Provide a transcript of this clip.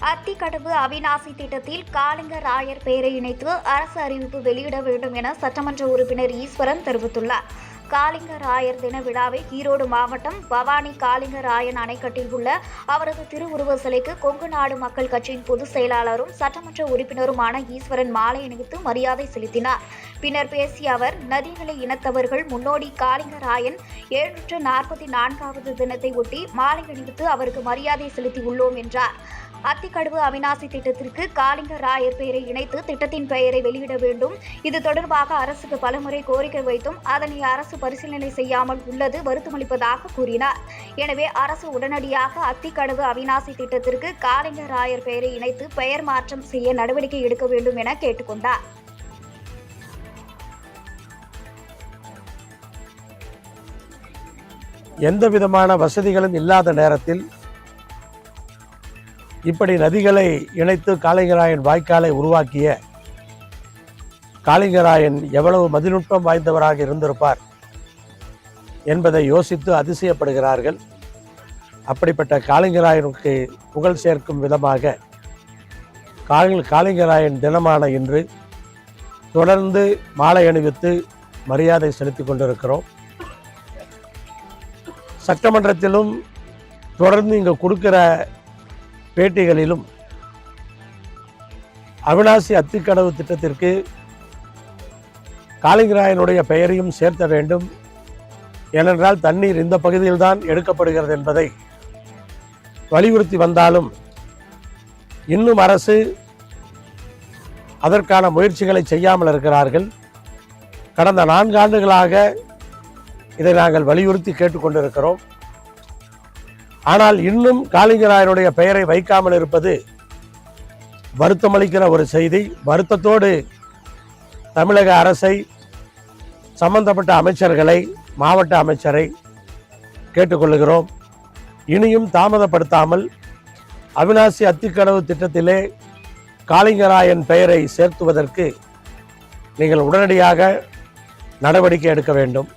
அத்திக்கடவு அவிநாசி திட்டத்தில் காளிங்க ராயர் பெயரை இணைத்து அரசு அறிவிப்பு வெளியிட வேண்டும் என சட்டமன்ற உறுப்பினர் ஈஸ்வரன் தெரிவித்துள்ளார். காளிங்க ராயர் தின விழாவை ஈரோடு மாவட்டம் பவானி காளிங்க ராயன் அணைக்கட்டில் உள்ள அவரது திருவுருவ சிலைக்கு கொங்கு நாடு மக்கள் கட்சியின் பொதுச் செயலாளரும் சட்டமன்ற உறுப்பினருமான ஈஸ்வரன் மாலை அணிவித்து மரியாதை செலுத்தினார். பின்னர் பேசிய அவர் நதிநிலை இனத்தவர்கள் முன்னோடி காளிங்கராயன் ஏழுநூற்று நாற்பத்தி நான்காவது தினத்தை ஒட்டி மாலை அணிவித்து அவருக்கு மரியாதை செலுத்தியுள்ளோம் என்றார். அத்திக்கடவு அவிநாசி திட்டத்திற்கு காளிங்க ராயர் பெயரை இணைத்து திட்டத்தின் பெயரை வெளியிட வேண்டும். இது தொடர்பாக அரசுக்கு பலமுறை கோரிக்கை வைத்தும் அதனை அரசு பரிசீலனை செய்யாமல் உள்ளது வருத்தமளிப்பதாக கூறினார். எனவே அரசு உடனடியாக அத்திக்கடவு அவிநாசி திட்டத்திற்கு காளிங்க ராயர் பெயரை இணைத்து பெயர் மாற்றம் செய்ய நடவடிக்கை எடுக்க வேண்டும் என கேட்டுக்கொண்டார். எந்த விதமான வசதிகளும் இல்லாத நேரத்தில் இப்படி நதிகளை இணைத்து காளிங்கராயன் வாய்க்காலை உருவாக்கிய காளிங்கராயன் எவ்வளவு மதிநுட்பம் வாய்ந்தவராக இருந்திருப்பார் என்பதை யோசித்து அதிசயப்படுகிறார்கள். அப்படிப்பட்ட காளிங்கராயனுக்கு புகழ் சேர்க்கும் விதமாக காளிங்கராயன் தினமான இன்று தொடர்ந்து மாலை அணிவித்து மரியாதை செலுத்திக் கொண்டிருக்கிறோம். சட்டமன்றத்திலும் தொடர்ந்து இங்கே கொடுக்கிற பேட்டிகளிலும் அவினாசி அத்திக்கடவு திட்டத்திற்கு காளிங்கராயனுடைய பெயரையும் சேர்த்த வேண்டும். ஏனென்றால் தண்ணீர் இந்த பகுதியில்தான் எடுக்கப்படுகிறது என்பதை வலியுறுத்தி வந்தாலும் இன்னும் அரசு அதற்கான முயற்சிகளை செய்யாமல் இருக்கிறார்கள். கடந்த நான்கு ஆண்டுகளாக இதை நாங்கள் வலியுறுத்தி கேட்டுக்கொண்டிருக்கிறோம். ஆனால் இன்னும் காளிங்கராயனுடைய பெயரை வைக்காமல் இருப்பது வருத்தமளிக்கிற ஒரு செய்தி. வருத்தத்தோடு தமிழக அரசை சம்பந்தப்பட்ட அமைச்சர்களை மாவட்ட அமைச்சரை கேட்டுக்கொள்கிறோம் இனியும் தாமதப்படுத்தாமல் அவினாசி அத்திக்கடவு திட்டத்திலே காளிங்கராயன் பெயரை சேர்த்துவதற்கு நீங்கள் உடனடியாக நடவடிக்கை எடுக்க வேண்டும்.